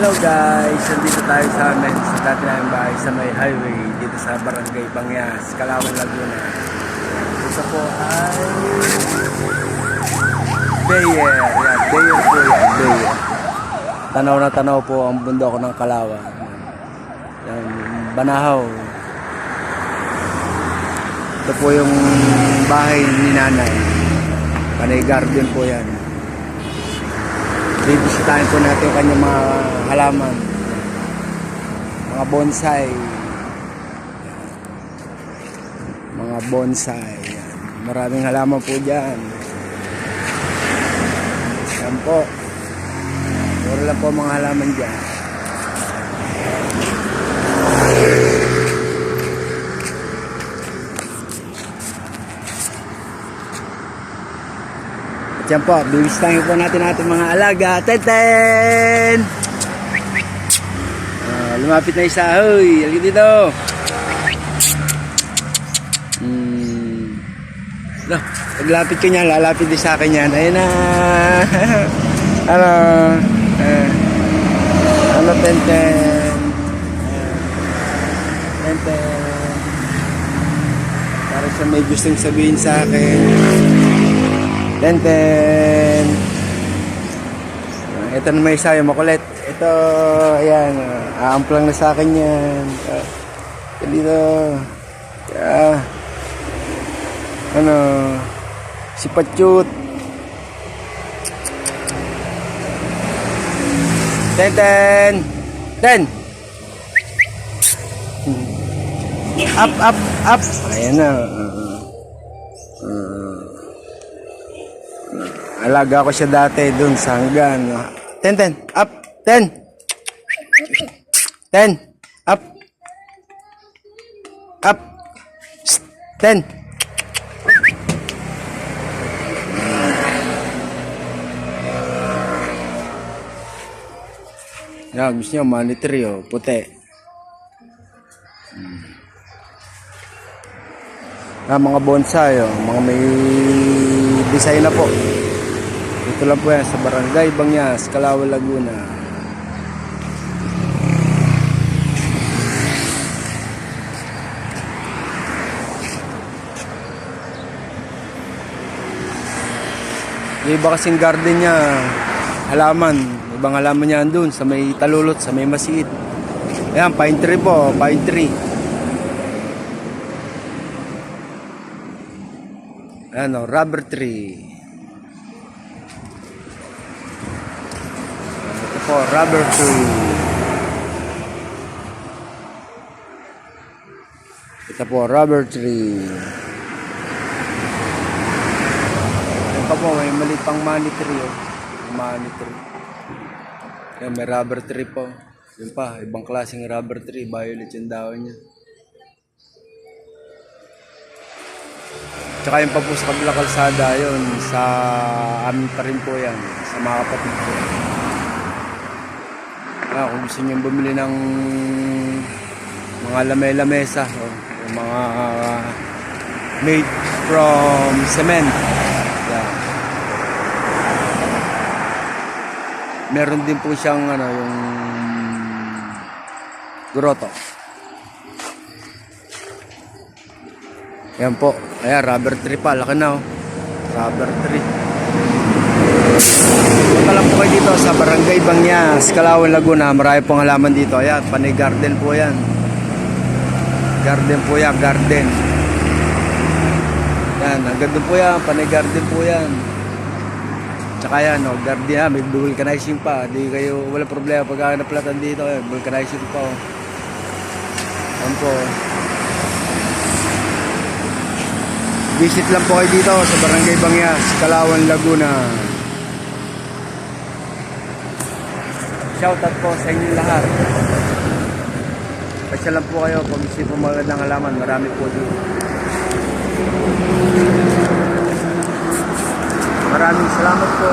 Hello guys, nandito tayo sa amin sa dati namin bahay sa may highway dito sa Barangay Bangyas, Calawang, Laguna. Ito po ay Bayer. Yan, Bayer po yan, Bayer. Tanaw na tanaw po ang bundok ng Kalawan. Yan, Banahaw. Ito po yung bahay ni nanay. Panay garden po yan. Bibisitahin po natin yung kanyang mga halaman. Mga bonsai. Mga bonsai. Maraming halaman po dyan. Yan po. Puro lang po mga halaman dyan. Yan po, bibisitahin po natin natin mga alaga. Tenten! Ah, lumapit na isa. Hoy, halika dito. Hmm. No, paglapit ko niyan, lalapit din sa akin yan. Ayun na. ano? Eh, ano, Tenten? Eh, Tenten. Para sa may gustong sabihin sa akin. Tenten. Ito na may isa yung makulit. Ito, ayan. ah, Aamplang na sa akin yan. Ah, Dito. Ah. Ano. Si Pachut. Tenten. Ten. Up, up, up. Ayan na. Ah, Alaga ko siya dati dun sa hanggan. Ten, ten. Up. Ten. Ten. Up. Up. Psst. Ten. Yan, gusto niya monetary oh, puti. Hmm. Ah, mga bonsai oh, mga may design na po. Ito lang po yan sa Barangay Bangyas, Calawal, Laguna. Yung iba kasing garden niya, halaman. Ibang halaman niya andun sa may talulot, sa may masiit. Ayan, pine tree po, pine tree. Ano, rubber tree. Po, rubber tree. Ito po, rubber tree. Ito pa po, may maliit pang money tree. Oh. Money tree. May rubber tree po. Yun pa, ibang klaseng rubber tree. Violet yung dahon niya. Tsaka yung pa po sa kabilang kalsada yun, sa amin pa rin po yan, sa mga kapatid ko. Ah, kung gusto nyo bumili ng mga lame-lamesa, o yung mga ah, made from cement. Yan. Meron din po siyang ano, yung grotto. Yan po. Ayan, rubber tree pa. Laki na oh. Rubber tree. Punta po kayo dito sa Barangay Bangyas, Calawang, Laguna. Marami pong halaman dito. Ayan, panay garden po yan. Garden po yan, garden. Yan, hanggang doon po yan. Panay garden po yan. Tsaka yan, oh, garden yan. May vulcanizing pa. Di kayo, wala problema pag naplatan dito. Eh, vulcanizing pa. Oh. Yan po. Visit lang po kayo dito sa Barangay Bangyas, Calawang, Laguna. Shoutout po sa inyo lahat. Pasya lang po kayo pag gusto po magandang halaman. Marami po dito. Maraming salamat po.